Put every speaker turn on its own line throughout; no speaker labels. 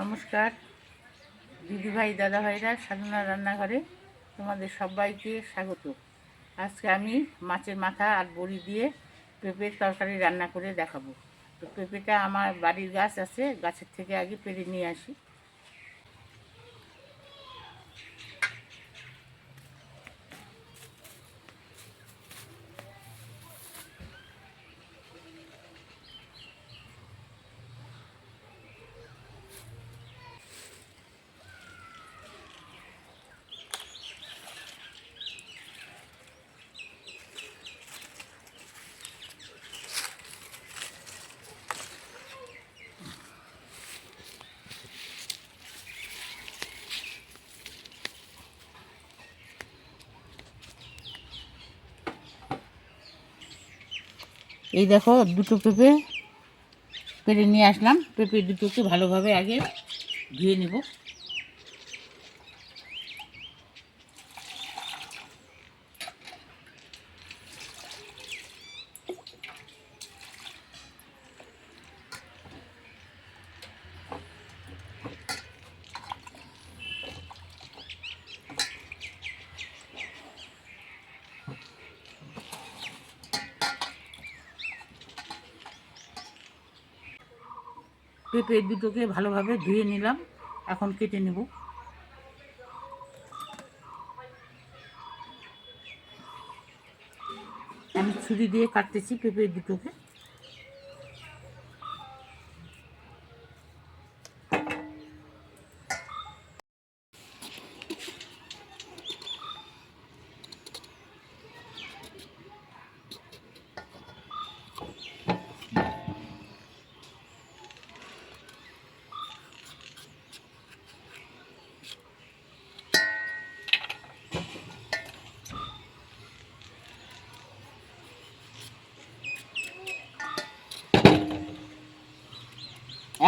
নমস্কার, দিদিভাই, দাদাভাইরা, সাধনা রান্নাঘরে তোমাদের সবাইকে স্বাগত। আজকে আমি মাছের মাথা আর বড়ি দিয়ে পেঁপের তরকারি রান্না করে দেখাবো। তো পেঁপেটা আমার বাড়ির গাছ আছে, গাছের থেকে আগে পেরে নিয়ে আসি। এই দেখো দুটো পেঁপে পেরে নিয়ে আসলাম। পেঁপে দুটোকে ভালোভাবে আগে ধুয়ে নেব। পেঁপে দুটোকে ভালোভাবে ধুয়ে নিলাম। এখন কেটে নেব। আমি ছুরি দিয়ে কাটতেছি পেঁপে দুটোকে।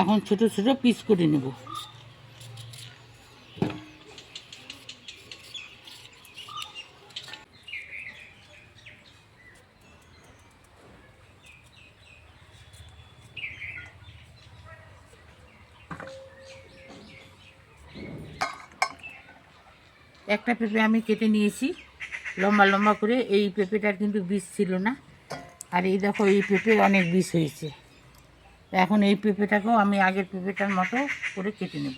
এখন ছোট ছোট পিস করে নেব। একটা পেঁপে আমি কেটে নিয়েছি। লম্বা লম্বা করে এই পেঁপেটার কিন্তু বীজ ছিল না। আর এই দেখো, এই পেঁপের অনেক বীজ হয়েছে। এখন এই পেঁপেটাকেও আমি আগের পেঁপেটার মতো করে কেটে নেব।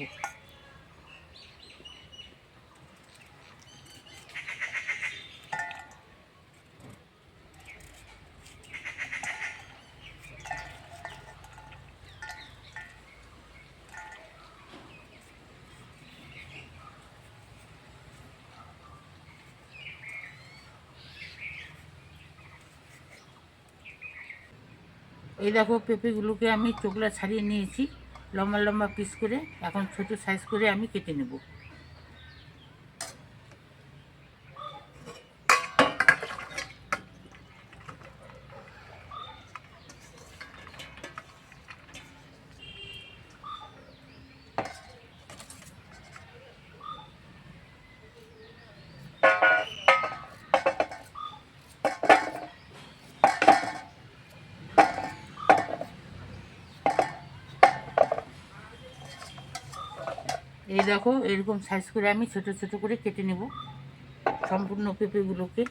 এই দেখো পেঁপেগুলোকে আমি চোখলা ছাড়িয়ে নিয়েছি, লম্বা লম্বা পিস করে। এখন ছোট সাইজ করে আমি কেটে নেব। এই দেখো, এরকম সাইজ করে আমি ছোট ছোট করে কেটে নেব সম্পূর্ণ পেঁপেগুলোকে।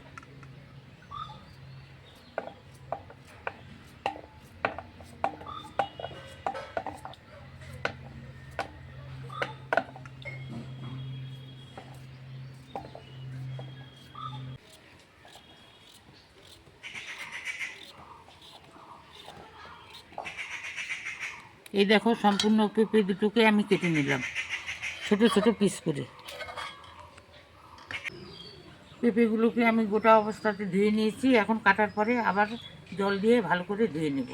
এই দেখো, সম্পূর্ণ পেঁপে দুটোকে আমি কেটে নিলাম। ছোট ছোটো পিস করে। পেঁপেগুলোকে আমি গোটা অবস্থাতে ধুয়ে নিয়েছি। এখন কাটার পরে আবার জল দিয়ে ভালো করে ধুয়ে নেব।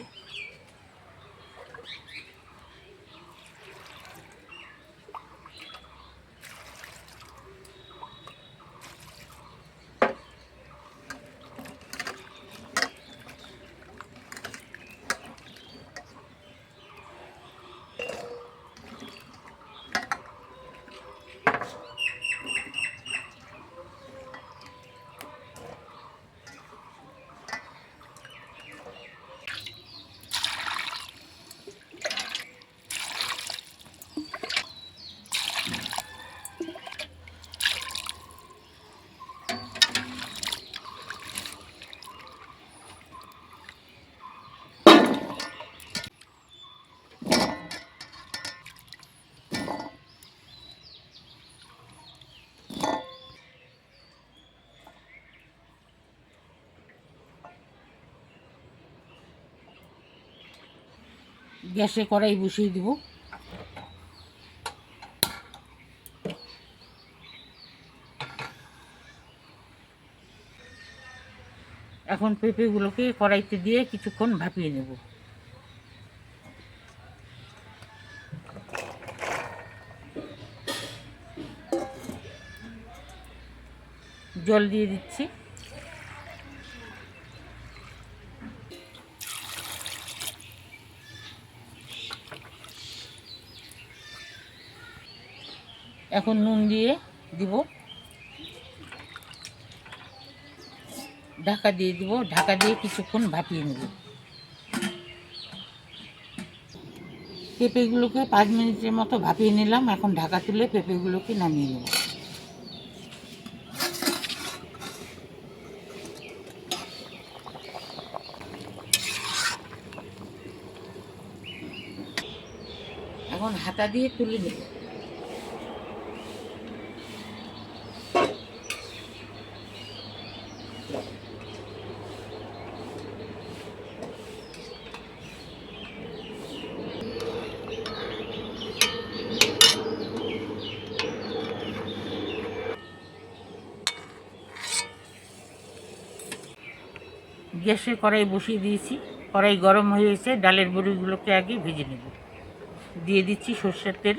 গ্যাসে কড়াই বসিয়ে দিব। এখন পেঁপেগুলোকে কড়াইতে দিয়ে কিছুক্ষণ ভাপিয়ে নেব। জল দিয়ে দিচ্ছি। এখন নুন দিয়ে দিব। ঢাকা দিয়ে দিব। ঢাকা দিয়ে কিছুক্ষণ ভাপিয়ে নেব। পেঁপেগুলোকে পাঁচ মিনিটের মতো ভাপিয়ে নিলাম। এখন ঢাকা তুলে পেঁপেগুলোকে নামিয়ে নেব। এখন হাতা দিয়ে তুলে নেব। গ্যাসে কড়াই বসিয়ে দিয়েছি। কড়াই গরম হয়ে গেছে ডালের বড়িগুলোকে আগে ভেজে নেব। দিয়ে দিচ্ছি সর্ষের তেল।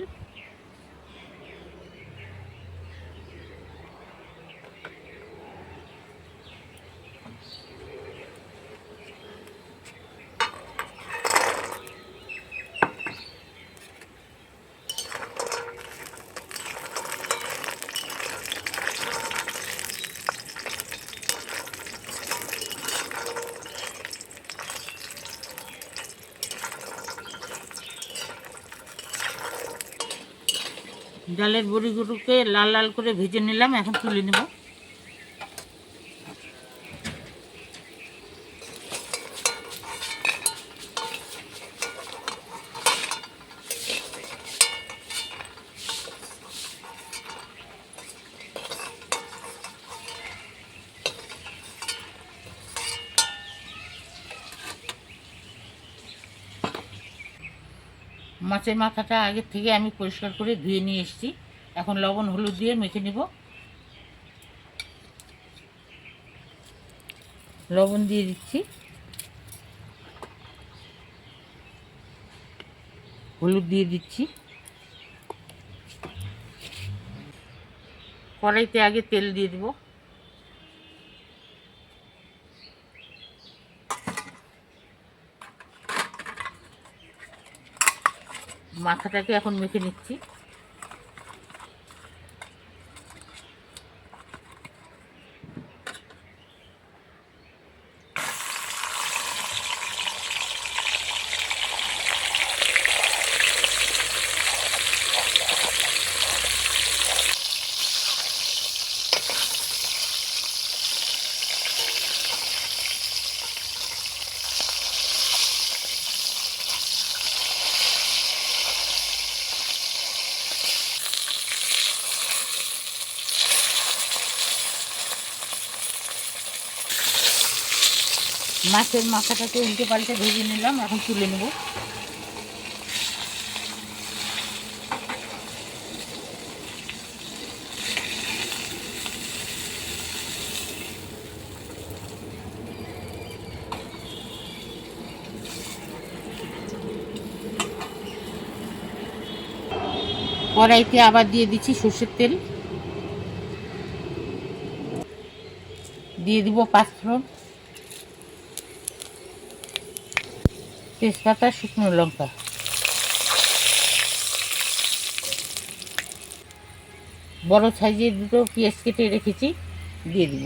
ডালের বড়িগুলোকে লাল লাল করে ভেজে নিলাম এখন তুলে নেব। মাছের মাথাটা আগের থেকে আমি পরিষ্কার করে ধুয়ে নিয়ে এসেছি। এখন লবণ, হলুদ দিয়ে মেখে নেব। লবণ দিয়ে দিচ্ছি। হলুদ দিয়ে দিচ্ছি। কড়াইতে আগে তেল দিয়ে দেবো। মাথাটাকে এখন মেখে নিচ্ছি। মাছের মাথাটাকে উল্টে পাল্টে ভেজে নিলাম, এখন তুলে নেব। কড়াইতে আবার দিয়ে দিচ্ছি সর্ষের তেল। দিয়ে দিব পাঁচফোড়ন তেজপাতা শুকনো লঙ্কা বড় সাইজের দুটো পেঁয়াজ কেটে রেখেছি দিয়ে দিব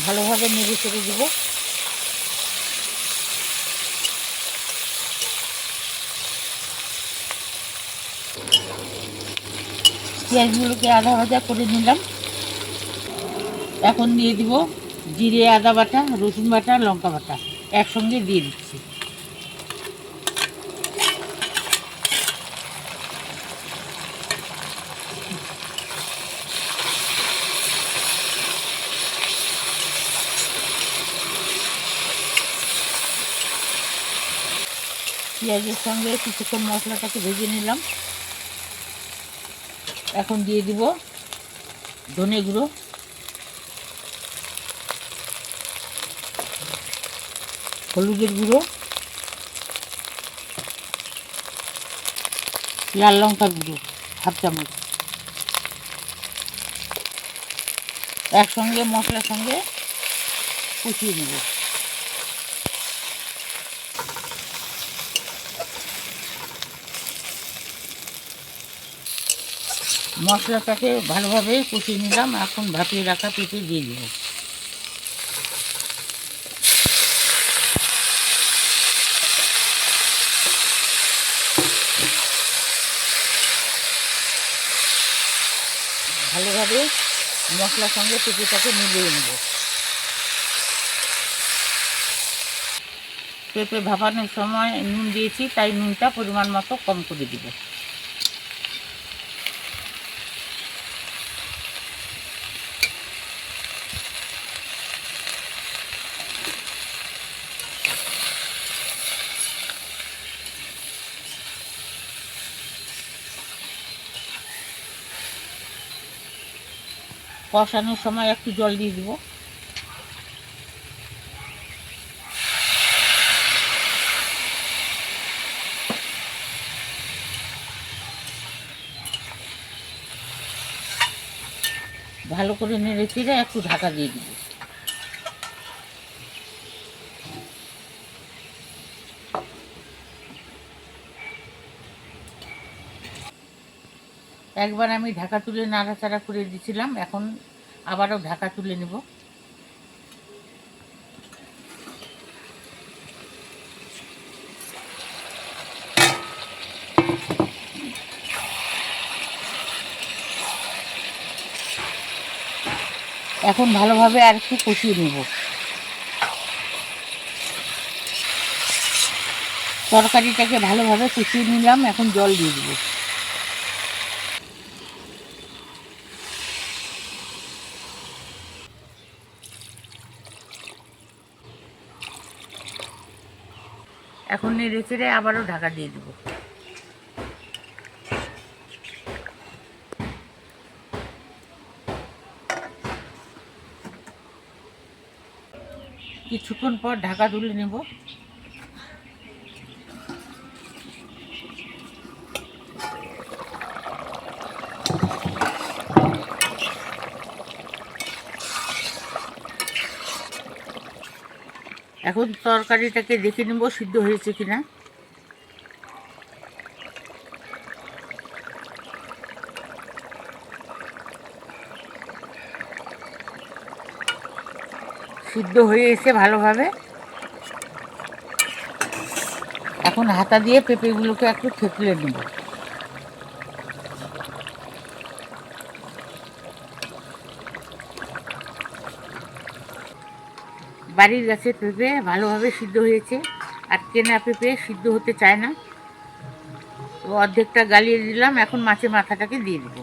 ভালোভাবে নেড়ে চেড়ে দিব পেঁয়াজগুলোকে আধা ভাজা করে নিলাম এখন দিয়ে দিব জিরে, আদা বাটা, রসুন বাটা, লঙ্কা বাটা। একসঙ্গে দিয়ে দিচ্ছি। পেঁয়াজের সঙ্গে কিছুক্ষণ মশলাটাকে ভেজে নিলাম। এখন দিয়ে দিব ধনে গুঁড়ো। হলুদের গুঁড়ো, লাল লঙ্কা গুঁড়ো, হাফ চামচ। একসঙ্গে মশলার সঙ্গে কুচিয়ে নেব। মশলাটাকে ভালোভাবে কষিয়ে নিলাম। এখন ভাপিয়ে রাখা পেঁপে দিয়ে দেবো। ভালোভাবে মশলার সঙ্গে পেঁপেটাকে মিলিয়ে নেব। পেঁপে ভাপানোর সময় নুন দিয়েছি, তাই নুনটা পরিমাণ মতো কম করে দিব। কষানোর সময় একটু জল দিয়ে দিব। ভালো করে নেড়ে চেড়ে একটু ঢাকা দিয়ে দিব। একবার আমি ঢাকা তুলে নাড়াচাড়া করে দিয়েছিলাম এখন আবারও ঢাকা তুলে নেব। এখন ভালোভাবে আর একটু কষিয়ে নেব। তরকারিটাকে ভালোভাবে কষিয়ে নিলাম, এখন জল দিয়ে দেবো। এখন রেখে আবারও ঢাকা দিয়ে দেবো। কিছুক্ষণ পর ঢাকা তুলে নেব। এখন তরকারিটাকে দেখে নেব, সিদ্ধ হয়েছে কিনা। সিদ্ধ হয়ে এসে ভালোভাবে এখন হাতা দিয়ে পেঁপেগুলোকে একটু থেতলে নেব। বাড়ির গাছের পেঁপে ভালোভাবে সিদ্ধ হয়েছে, আর কেনা পেঁপে সিদ্ধ হতে চায় না। তো অর্ধেকটা গালিয়ে দিলাম, এখন মাছের মাথাটাকে দিয়ে দেবো।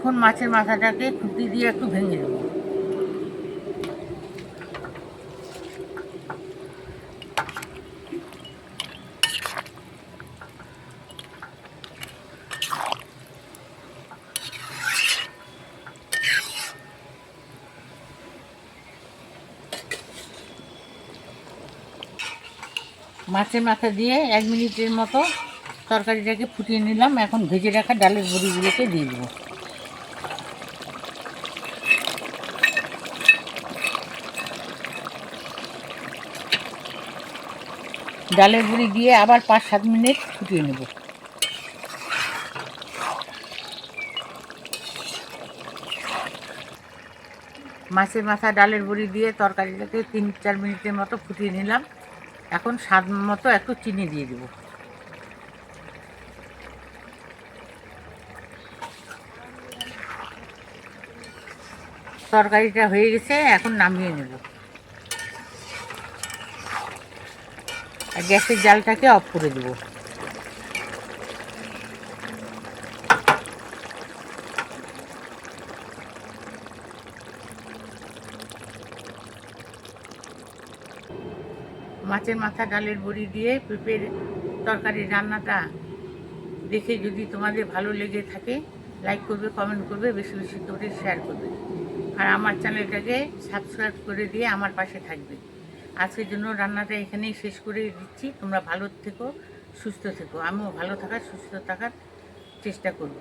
এখন মাছের মাথাটাকে খুঁটি দিয়ে একটু ভেঙে দেবো মাছের মাথা দিয়ে এক মিনিটের মতো তরকারিটাকে ফুটিয়ে নিলাম। এখন ভেজে রাখা ডালের বড়িগুলোকে দিয়ে দেবো। ডালের বড়ি দিয়ে আবার পাঁচ সাত মিনিট ফুটিয়ে নেব। মাছের মাথা ডালের বড়ি দিয়ে তরকারিটাকে তিন চার মিনিটের মতো ফুটিয়ে নিলাম। এখন স্বাদ মতো একটু চিনি দিয়ে দেবো। তরকারিটা হয়ে গেছে, এখন নামিয়ে নেব। আর গ্যাসের জালটাকে অফ করে দেবো। মাছের মাথা, ডালের বড়ি দিয়ে পেঁপের তরকারি রান্নাটা দেখে যদি তোমাদের ভালো লেগে থাকে লাইক করবে কমেন্ট করবে, বেশি বেশি করে শেয়ার করবে। আর আমার চ্যানেলটাকে সাবস্ক্রাইব করে দিয়ে আমার পাশে থাকবে। আজকের জন্য রান্নাটা এখানেই শেষ করে দিচ্ছি। তোমরা ভালো থেকো, সুস্থ থেকো। আমিও ভালো থাকার, সুস্থ থাকার চেষ্টা করব।